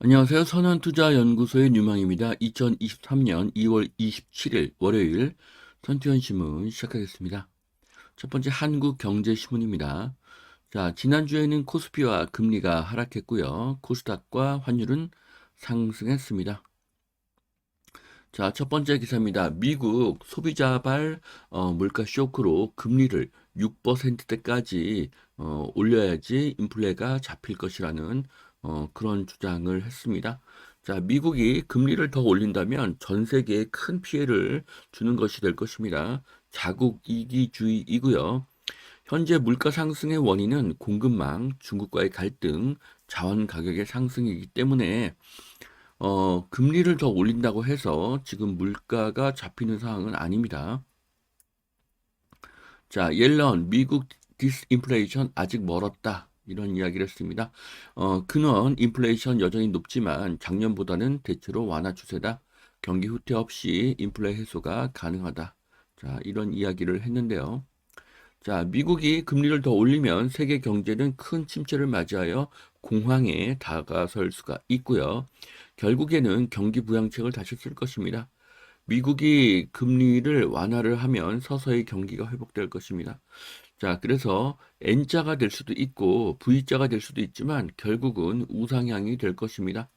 안녕하세요. 선한투자연구소의 뉴망입니다. 2023년 2월 27일 월요일 선투현 신문 시작하겠습니다. 첫 번째 한국경제신문입니다. 자, 지난주에는 코스피와 금리가 하락했고요. 코스닥과 환율은 상승했습니다. 자, 첫 번째 기사입니다. 미국 소비자발 어, 물가 쇼크로 금리를 6%대까지 어, 올려야지 인플레가 잡힐 것이라는 어, 그런 주장을 했습니다. 자, 미국이 금리를 더 올린다면 전 세계에 큰 피해를 주는 것이 될 것입니다. 자국 이기주의이고요. 현재 물가 상승의 원인은 공급망, 중국과의 갈등, 자원 가격의 상승이기 때문에 어, 금리를 더 올린다고 해서 지금 물가가 잡히는 상황은 아닙니다. 자, 옐런 미국 디스인플레이션 아직 멀었다. 이런 이야기를 했습니다. 어, 근원 인플레이션 여전히 높지만 작년보다는 대체로 완화 추세다. 경기 후퇴 없이 인플레 해소가 가능하다. 자, 이런 이야기를 했는데요. 자, 미국이 금리를 더 올리면 세계 경제는 큰 침체를 맞이하여 공황에 다가설 수가 있고요. 결국에는 경기 부양책을 다시 쓸 것입니다. 미국이 금리를 완화를 하면 서서히 경기가 회복될 것입니다. 자, 그래서 N자가 될 수도 있고 V자가 될 수도 있지만 결국은 우상향이 될 것입니다.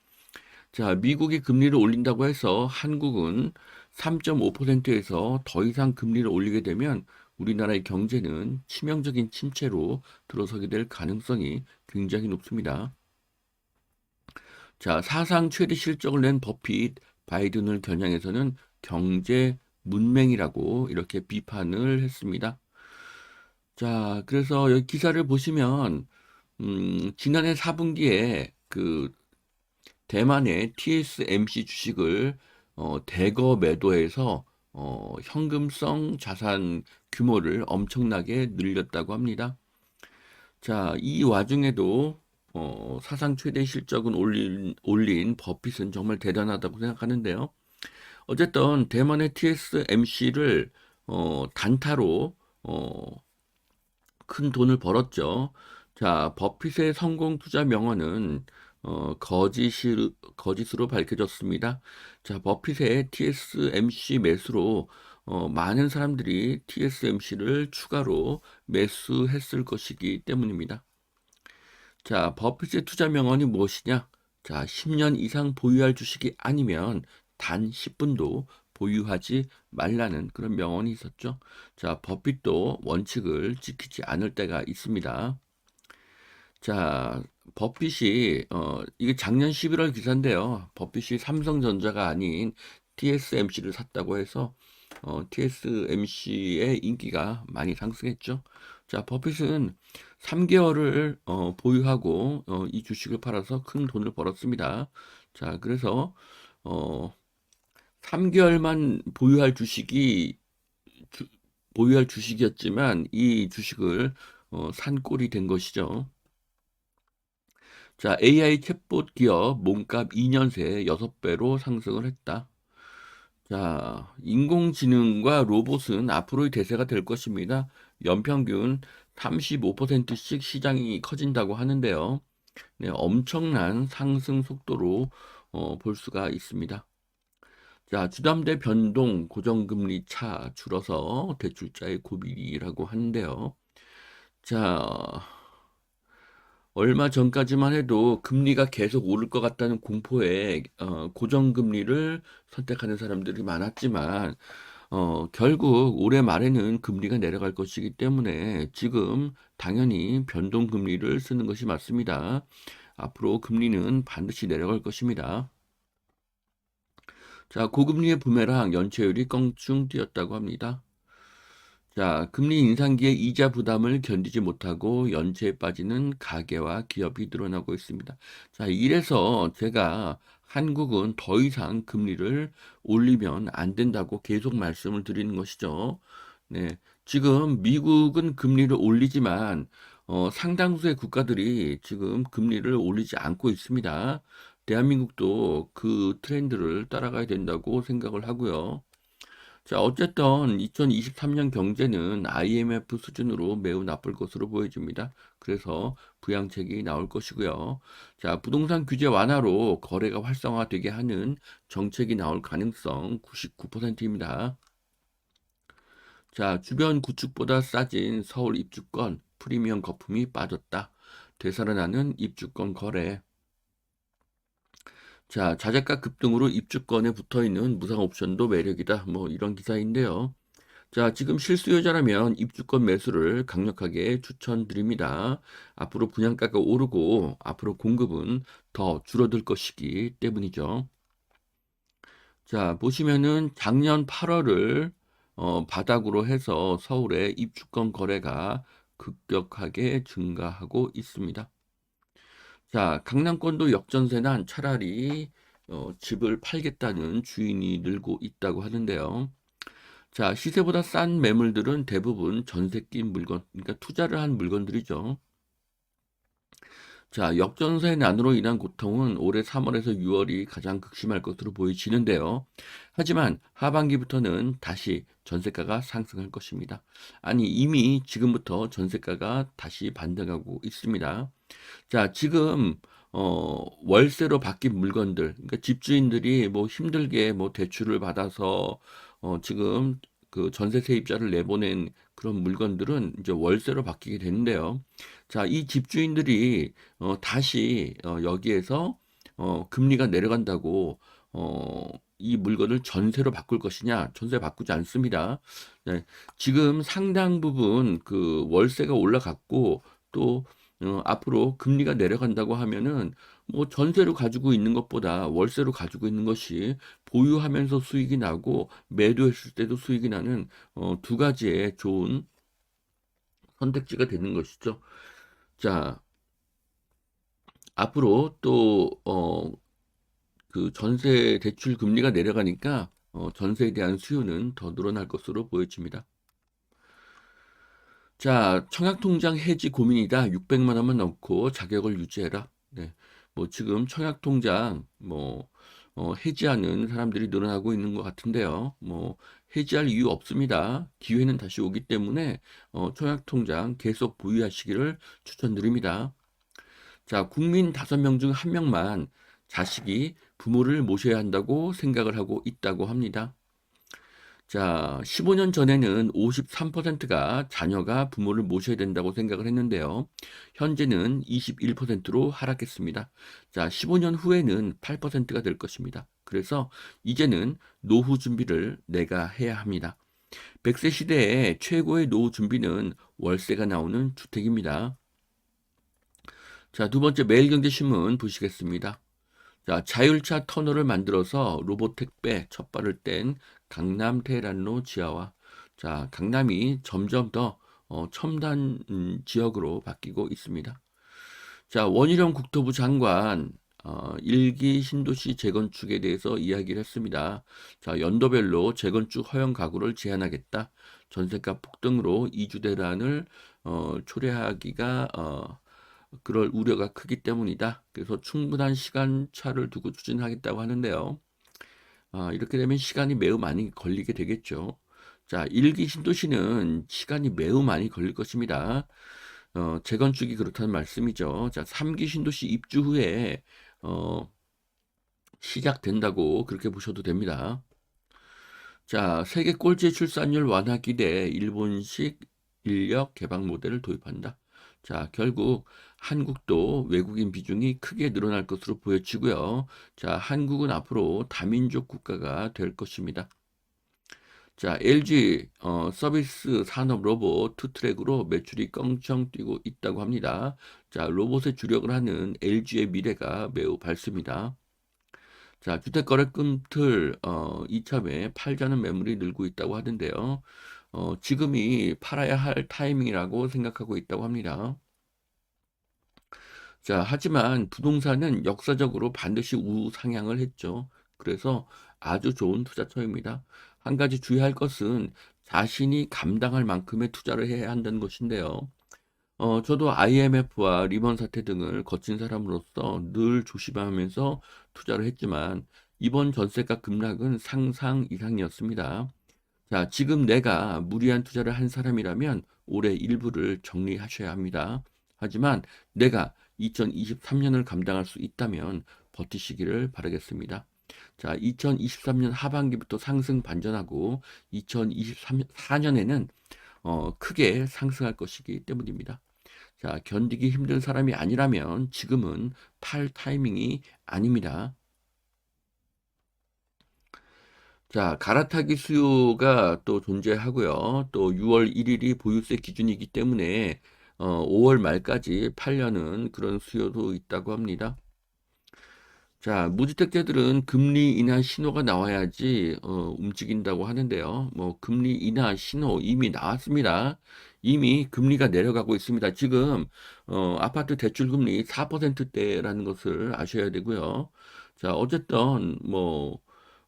자, 미국이 금리를 올린다고 해서 한국은 3.5%에서 더 이상 금리를 올리게 되면 우리나라의 경제는 치명적인 침체로 들어서게 될 가능성이 굉장히 높습니다. 자, 사상 최대 실적을 낸 버핏, 바이든을 겨냥해서는 경제 문맹이라고 이렇게 비판을 했습니다. 자, 그래서 여기 기사를 보시면, 음, 지난해 4분기에 그 대만의 TSMC 주식을 어, 대거 매도해서 어, 현금성 자산 규모를 엄청나게 늘렸다고 합니다. 자, 이 와중에도 어, 사상 최대 실적은 올린, 올린 버핏은 정말 대단하다고 생각하는데요. 어쨌든 대만의 TSMC를 어, 단타로 어, 큰 돈을 벌었죠. 자, 버핏의 성공 투자 명언은 어, 거짓이, 거짓으로 밝혀졌습니다. 자, 버핏의 TSMC 매수로 어, 많은 사람들이 TSMC를 추가로 매수했을 것이기 때문입니다. 자, 버핏의 투자 명언이 무엇이냐? 자, 10년 이상 보유할 주식이 아니면 단 10분도 보유하지 말라는 그런 명언이 있었죠. 자, 버핏도 원칙을 지키지 않을 때가 있습니다. 자, 버핏이 어 이게 작년 11월 기사인데요. 버핏이 삼성전자가 아닌 TSMC를 샀다고 해서 어 TSMC의 인기가 많이 상승했죠. 자, 버핏은 3개월을 어 보유하고 어 이 주식을 팔아서 큰 돈을 벌었습니다. 자, 그래서 어 3개월만 보유할 주식이 주, 보유할 주식이었지만 이 주식을 어, 산 꼴이 된 것이죠. 자, AI 챗봇 기업 몸값 2년 새 6배로 상승을 했다. 자, 인공지능과 로봇은 앞으로의 대세가 될 것입니다. 연평균 35%씩 시장이 커진다고 하는데요. 네, 엄청난 상승 속도로 어, 볼 수가 있습니다. 자, 주담대 변동 고정금리 차 줄어서 대출자의 고비라고 하는데요. 자, 얼마 전까지만 해도 금리가 계속 오를 것 같다는 공포에 어, 고정금리를 선택하는 사람들이 많았지만 어, 결국 올해 말에는 금리가 내려갈 것이기 때문에 지금 당연히 변동금리를 쓰는 것이 맞습니다. 앞으로 금리는 반드시 내려갈 것입니다. 자, 고금리의 부메랑 연체율이 껑충 뛰었다고 합니다. 자, 금리 인상기에 이자 부담을 견디지 못하고 연체에 빠지는 가계와 기업이 늘어나고 있습니다. 자, 이래서 제가 한국은 더 이상 금리를 올리면 안 된다고 계속 말씀을 드리는 것이죠. 네. 지금 미국은 금리를 올리지만 어, 상당수의 국가들이 지금 금리를 올리지 않고 있습니다. 대한민국도 그 트렌드를 따라가야 된다고 생각을 하고요. 자, 어쨌든 2023년 경제는 IMF 수준으로 매우 나쁠 것으로 보여집니다. 그래서 부양책이 나올 것이고요. 자, 부동산 규제 완화로 거래가 활성화되게 하는 정책이 나올 가능성 99%입니다. 자, 주변 구축보다 싸진 서울 입주권 프리미엄 거품이 빠졌다. 되살아나는 입주권 거래. 자, 자재가 급등으로 입주권에 붙어 있는 무상 옵션도 매력이다. 뭐 이런 기사인데요. 자, 지금 실수요자라면 입주권 매수를 강력하게 추천드립니다. 앞으로 분양가가 오르고 앞으로 공급은 더 줄어들 것이기 때문이죠. 자, 보시면은 작년 8월을 어, 바닥으로 해서 서울의 입주권 거래가 급격하게 증가하고 있습니다. 자, 강남권도 역전세난 차라리 어, 집을 팔겠다는 주인이 늘고 있다고 하는데요. 자, 시세보다 싼 매물들은 대부분 전세 낀 물건, 그러니까 투자를 한 물건들이죠. 자, 역전세 난으로 인한 고통은 올해 3월에서 6월이 가장 극심할 것으로 보이지는데요. 하지만 하반기부터는 다시 전세가가 상승할 것입니다. 아니, 이미 지금부터 전세가가 다시 반등하고 있습니다. 자, 지금 어, 월세로 바뀐 물건들, 그러니까 집주인들이 뭐 힘들게 뭐 대출을 받아서 어, 지금 그 전세 세입자를 내보낸 그런 물건들은 이제 월세로 바뀌게 되는데요. 자, 이 집주인들이 어, 다시 어, 여기에서 어, 금리가 내려간다고 어, 이 물건을 전세로 바꿀 것이냐? 전세 바꾸지 않습니다. 네, 지금 상당 부분 그 월세가 올라갔고 또 어, 앞으로 금리가 내려간다고 하면은 뭐 전세로 가지고 있는 것보다 월세로 가지고 있는 것이 보유하면서 수익이 나고 매도했을 때도 수익이 나는 어, 두 가지의 좋은 선택지가 되는 것이죠. 자, 앞으로 또 어, 그 전세 대출 금리가 내려가니까 어, 전세에 대한 수요는 더 늘어날 것으로 보여집니다. 자, 청약통장 해지 고민이다. 600만 원만 넣고 자격을 유지해라. 네. 뭐 지금 청약통장 뭐 어, 해지하는 사람들이 늘어나고 있는 것 같은데요. 뭐 해지할 이유 없습니다. 기회는 다시 오기 때문에 어, 청약통장 계속 보유하시기를 추천드립니다. 자, 국민 5명 중 1명만 자식이 부모를 모셔야 한다고 생각을 하고 있다고 합니다. 자, 15년 전에는 53%가 자녀가 부모를 모셔야 된다고 생각을 했는데요. 현재는 21%로 하락했습니다. 자, 15년 후에는 8%가 될 것입니다. 그래서 이제는 노후 준비를 내가 해야 합니다. 100세 시대의 최고의 노후 준비는 월세가 나오는 주택입니다. 자, 두 번째 매일경제신문 보시겠습니다. 자, 자율차 터널을 만들어서 로봇 택배 첫 발을 뗀 강남 테란로 지하화. 자, 강남이 점점 더 어, 첨단 음, 지역으로 바뀌고 있습니다. 자, 원희룡 국토부 장관 어, 일기 신도시 재건축에 대해서 이야기를 했습니다. 자, 연도별로 재건축 허용 가구를 제한하겠다. 전세가 폭등으로 이주 대란을 어, 초래하기가 어, 그럴 우려가 크기 때문이다. 그래서 충분한 시간 차를 두고 추진하겠다고 하는데요. 아, 이렇게 되면 시간이 매우 많이 걸리게 되겠죠. 자, 1기 신도시는 시간이 매우 많이 걸릴 것입니다. 어, 재건축이 그렇다는 말씀이죠. 자, 3기 신도시 입주 후에 어, 시작된다고 그렇게 보셔도 됩니다. 자, 세계 꼴찌 출산율 완화 기대 일본식 인력 개방 모델을 도입한다. 자, 결국 한국도 외국인 비중이 크게 늘어날 것으로 보여지고요. 자, 한국은 앞으로 다민족 국가가 될 것입니다. 자, LG 어, 서비스 산업 로봇 투 트랙으로 매출이 껑청 뛰고 있다고 합니다. 자, 로봇에 주력을 하는 LG의 미래가 매우 밝습니다. 자, 주택 거래금 틀 어, 이참에 팔자는 매물이 늘고 있다고 하는데요. 어, 지금이 팔아야 할 타이밍이라고 생각하고 있다고 합니다. 자, 하지만 부동산은 역사적으로 반드시 우상향을 했죠. 그래서 아주 좋은 투자처입니다. 한 가지 주의할 것은 자신이 감당할 만큼의 투자를 해야 한다는 것인데요. 어, 저도 IMF와 리먼 사태 등을 거친 사람으로서 늘 조심하면서 투자를 했지만 이번 전세가 급락은 상상 이상이었습니다. 자, 지금 내가 무리한 투자를 한 사람이라면 올해 일부를 정리하셔야 합니다. 하지만 내가 2023년을 감당할 수 있다면 버티시기를 바라겠습니다. 자, 2023년 하반기부터 상승 반전하고 2024년에는 어, 크게 상승할 것이기 때문입니다. 자, 견디기 힘든 사람이 아니라면 지금은 팔 타이밍이 아닙니다. 자, 갈아타기 수요가 또 존재하고요. 또 6월 1일이 보유세 기준이기 때문에 어, 5월 말까지 팔려는 그런 수요도 있다고 합니다. 자, 무주택자들은 금리 인하 신호가 나와야지 어, 움직인다고 하는데요. 뭐 금리 인하 신호 이미 나왔습니다. 이미 금리가 내려가고 있습니다. 지금 어, 아파트 대출 금리 4%대라는 것을 아셔야 되고요. 자, 어쨌든 뭐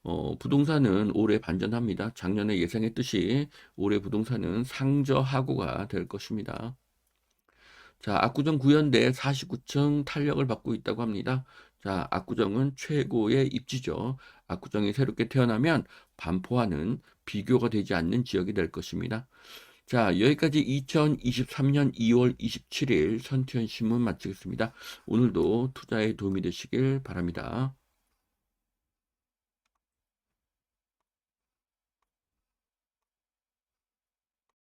어, 부동산은 올해 반전합니다. 작년에 예상했듯이 올해 부동산은 상저하고가 될 것입니다. 자, 압구정 구현대 49층 탄력을 받고 있다고 합니다. 자, 압구정은 최고의 입지죠. 압구정이 새롭게 태어나면 반포와는 비교가 되지 않는 지역이 될 것입니다. 자, 여기까지 2023년 2월 27일 선티현 신문 마치겠습니다. 오늘도 투자에 도움이 되시길 바랍니다.